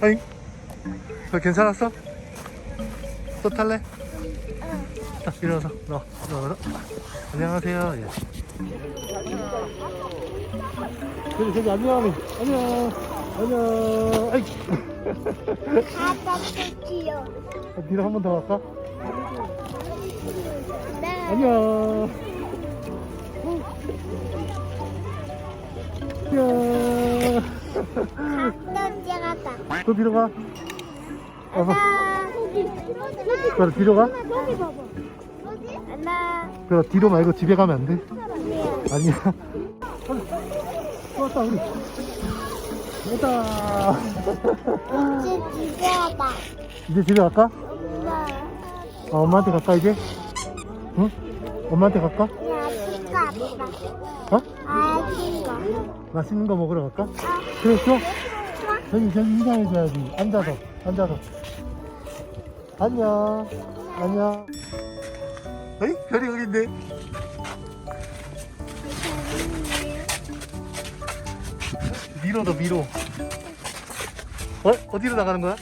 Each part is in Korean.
아잉? 너 괜찮았어? 또 탈래? 자, 일어나서 너, 너, 너. 안녕하세요. 예. 저기, 저기, 안녕. 안녕. 안녕. 아이. 아빠 귀여워. 뒤로 한번 더 갈까? 네. 안녕. 안녕. 너 찍었다. 또 뒤로 가. 어서. 하나. 그래, 뒤로 가. 저기 봐봐. 하나. 그래, 뒤로 말고 집에 가면 안 돼. 아니야. 또 왔다, 우리. 왔다. 이제 집에 와봐. 이제 집에 갈까? 엄마. 아, 엄마한테 갈까, 이제? 응? 엄마한테 갈까? 야, 아직 아빠. 어? 아직 거. 맛있는 거 먹으러 갈까? 그래, 좋아. 저기, 저기 인사해줘야지. 앉아서, 앉아서. 안녕. 안녕. 어이? 별이 여기 있네. 미로도 미로. 어? 어디로 나가는 거야?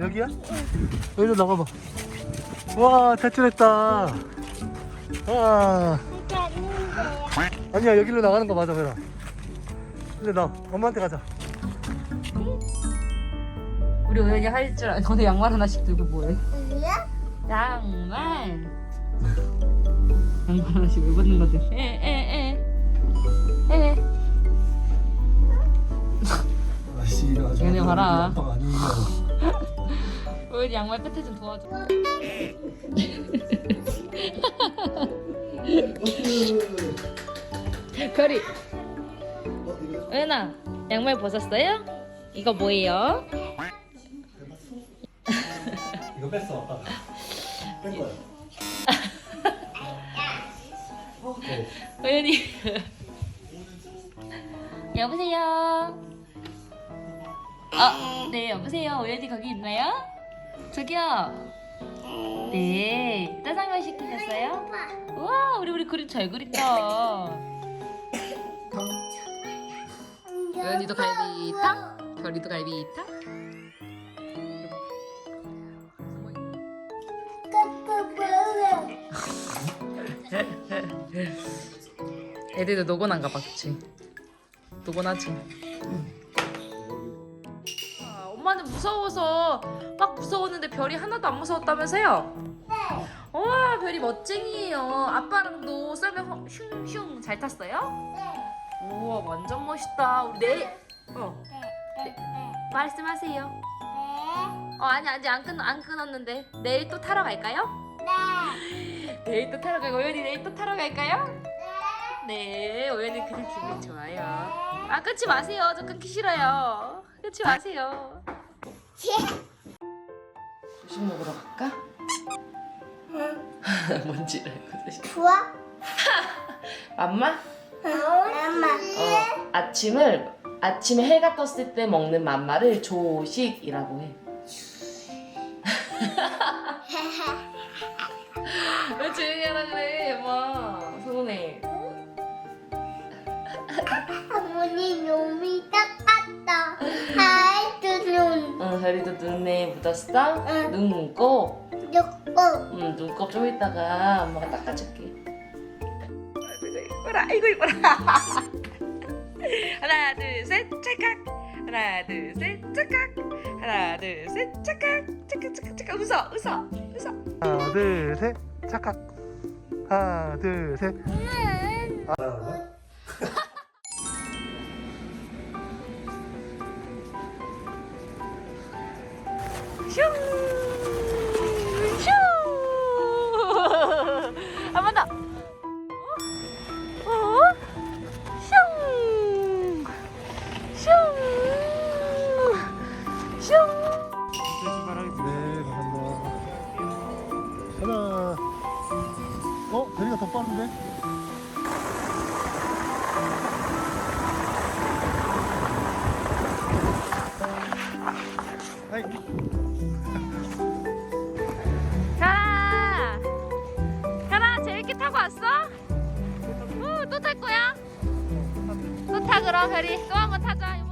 여기야? 여기로 나가봐. 와, 탈출했다. 와. 아닌데요. 아니야, 여기로 나가는 거 맞아, 별아. 근데 나 엄마한테 가자. 우리 오연이 할줄 아는 너네 양말 하나씩 들고 뭐해? 양말 양말 하나씩 왜 받는 건데? 에에에 에. 아씨, 아주 얘네 봐라. 아니에요. 오연이 양말 끝에 좀 도와줘 별이 오연아 양말 벗었어요? 이거 뭐예요? 이거 뺐어, 아빠가. 뺀 거야. 오연이 여보세요 아, 네 여보세요 오연이 거기 있나요? 저기요 네 짜장면 시키셨어요? 우와 우리 우리 그림 잘 그린다 오연이도 갈비탕 별이도 갈비탕 애들도 노곤한가 봐 그치? 노곤하지 아, 엄마는 무서워서 막 무서웠는데 별이 하나도 안 무서웠다면서요? 네와 별이 멋쟁이에요 아빠랑도 썰매 슝슝 잘 탔어요? 네 우와 완전 멋있다 우리 내일 어 말씀하세요 어 아니 아직 안, 끊, 안 끊었는데 내일 또 타러 갈까요? 내일 또 타러 갈까요? 오연이 내일 또 타러 갈까요? 네, 오연이 그냥 기분 좋아요. 아, 끊지 마세요. 저 끊기 싫어요. 끊지 마세요. 조식 먹으러 갈까? 뭔지 알고 좋아? 맘마? 엄마. 어, 아침을 아침에 해가 떴을 때 먹는 맘마를 조식이라고 해. 왜 조용히 하라 그래, 엄마. 서운해. 어머니 몸이 닦았다. 하이드 눈. 응, 별이도 눈에 묻었어? 응. 눈 감고 놓고. 응, 눈곱 좀 있다가 엄마가 닦아줄게. 이뻐라, 아이고 이뻐라. 하나, 둘, 셋, 찰칵. 하나, 둘, 셋, 찰칵. 하나, 둘, 셋, 찰칵. 찰칵, 찰칵, 찰칵. 웃어, 웃어, 웃어. 하나, 둘, 셋. 착각. 하나, 둘, 셋. 슝! 슝! 한번 더. 어? 어? 슝! 슝! 슝! 네, 감사합니다. 하나. 어? 별이가 더 빠른데? 아이. 타, 그럼, 별이. 또 한 번 타자.